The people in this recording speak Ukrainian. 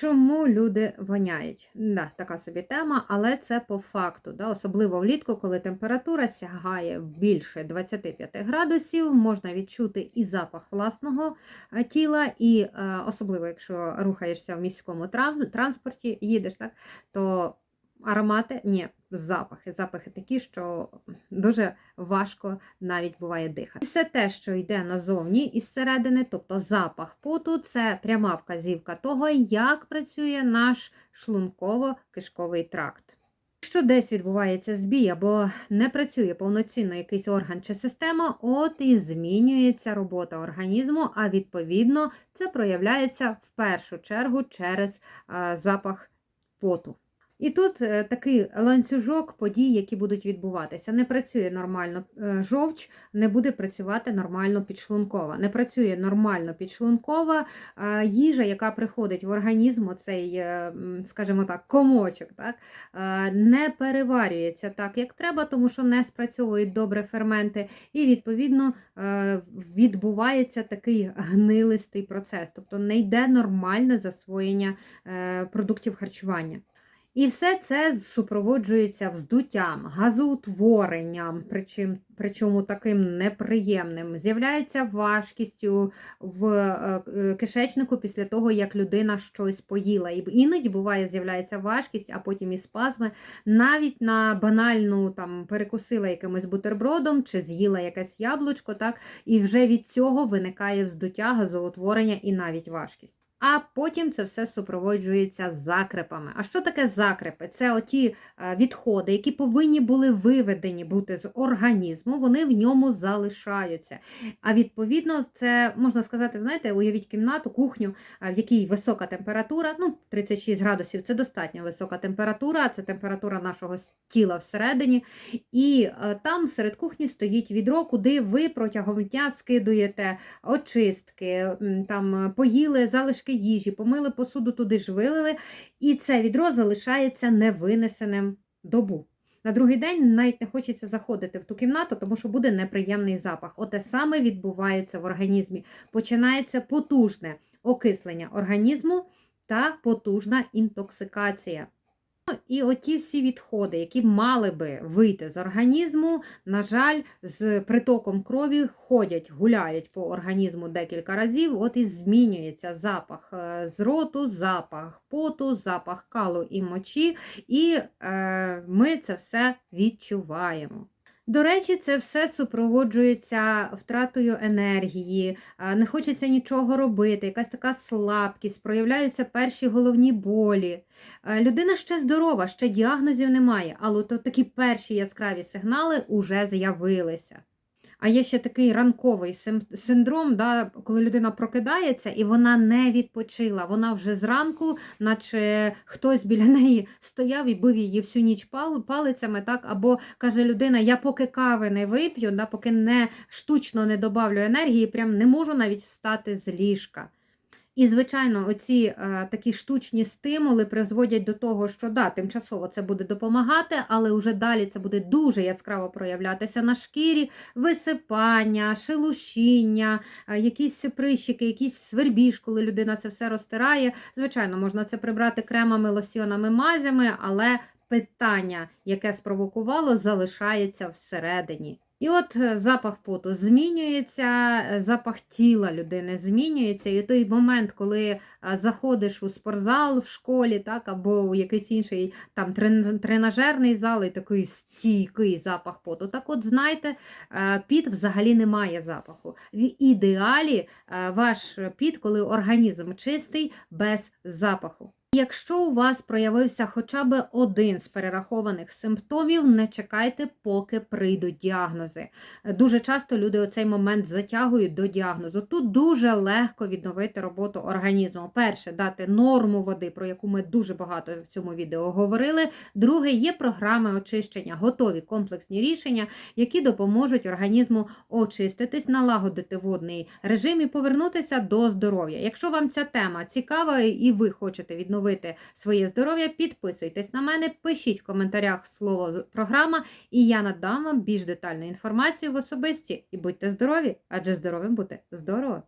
Чому люди воняють? Да, така собі тема, але це по факту. Да? Особливо влітку, коли температура сягає більше 25 градусів, можна відчути і запах власного е, тіла, і е, особливо, якщо рухаєшся в міському транспорті, їдеш, так, то аромати ні, запахи. Запахи такі, що дуже важко навіть буває дихати. Все те, що йде назовні із середини, тобто запах поту, це пряма вказівка того, як працює наш шлунково-кишковий тракт. Якщо десь відбувається збій або не працює повноцінно якийсь орган чи система, от і змінюється робота організму, а відповідно це проявляється в першу чергу через запах поту. І тут е, такий ланцюжок подій, які будуть відбуватися. Не працює нормально е, жовч, не буде працювати нормально підшлункова. Не працює нормально підшлункова е, їжа, яка приходить в організм, оцей, скажімо так, комочок, так, не переварюється так, як треба, тому що не спрацьовують добре ферменти, і відповідно відбувається такий гнилистий процес, тобто не йде нормальне засвоєння продуктів харчування. І все це супроводжується вздуттям, газоутворенням, причому, причому таким неприємним. З'являється важкістю в е, е, кишечнику після того, як людина щось поїла. І іноді буває, з'являється важкість, а потім і спазми. Навіть на банальну там перекусила якимось бутербродом чи з'їла якесь яблучко, так, і вже від цього виникає вздуття, газоутворення і навіть важкість. А потім це все супроводжується закрепами. А що таке закрепи? Це оті е, відходи, які повинні були виведені бути з організму, вони в ньому залишаються. А відповідно, це можна сказати, знаєте, уявіть кімнату, кухню, е, в якій висока температура, ну 36 градусів це достатньо висока температура, це температура нашого тіла всередині. І е, там серед кухні стоїть відро, куди ви протягом дня скидуєте очистки, там поїли залишки їжі, помили посуду, туди ж вилили, і це відро залишається невинесеним добу. На другий день навіть не хочеться заходити в ту кімнату, тому що буде неприємний запах. Оте саме відбувається в організмі. Починається потужне окислення організму та потужна інтоксикація. Ну, І оті всі відходи, які мали би вийти з організму, на жаль, з притоком крові ходять, гуляють по організму декілька разів, от і змінюється запах е, з роту, запах поту, запах калу і мочі, і е, ми це все відчуваємо. До речі, це все супроводжується втратою енергії, не хочеться нічого робити, якась така слабкість, проявляються перші головні болі. Людина ще здорова, ще діагнозів немає, але то такі перші яскраві сигнали вже з'явилися. А є ще такий ранковий синдром, да, коли людина прокидається і вона не відпочила. Вона вже зранку, наче хтось біля неї стояв і бив її всю ніч палицями, так, або каже людина: я поки кави не вип'ю, да, поки не штучно не добавлю енергії, прям не можу навіть встати з ліжка. І, звичайно, оці е, такі штучні стимули призводять до того, що да, тимчасово це буде допомагати, але вже далі це буде дуже яскраво проявлятися на шкірі, висипання, шелушіння, е, якісь прищики, якісь свербіж, коли людина це все розтирає. Звичайно, можна це прибрати кремами, лосьйонами, мазями, але питання, яке спровокувало, залишається всередині. І от е, запах поту змінюється, е, запах тіла людини змінюється. І той момент, коли е, заходиш у спортзал в школі, так, або у якийсь інший там тренажерний зал, і такий стійкий запах поту. Так от знайте, піт взагалі не має запаху. В ідеалі ваш піт, коли організм чистий, без запаху. Якщо у вас проявився хоча б один з перерахованих симптомів, не чекайте, поки прийдуть діагнози. Дуже часто люди оцей момент затягують до діагнозу. Тут дуже легко відновити роботу організму. Перше, дати норму води, про яку ми дуже багато в цьому відео говорили. Друге, є програми очищення, готові комплексні рішення, які допоможуть організму очиститись, налагодити водний режим і повернутися до здоров'я. Якщо вам ця тема цікава і ви хочете відновити своє здоров'я, підписуйтесь на мене, пишіть в коментарях слово програма, і я надам вам більш детальну інформацію в особисті. І будьте здорові, адже здоровим бути здорово!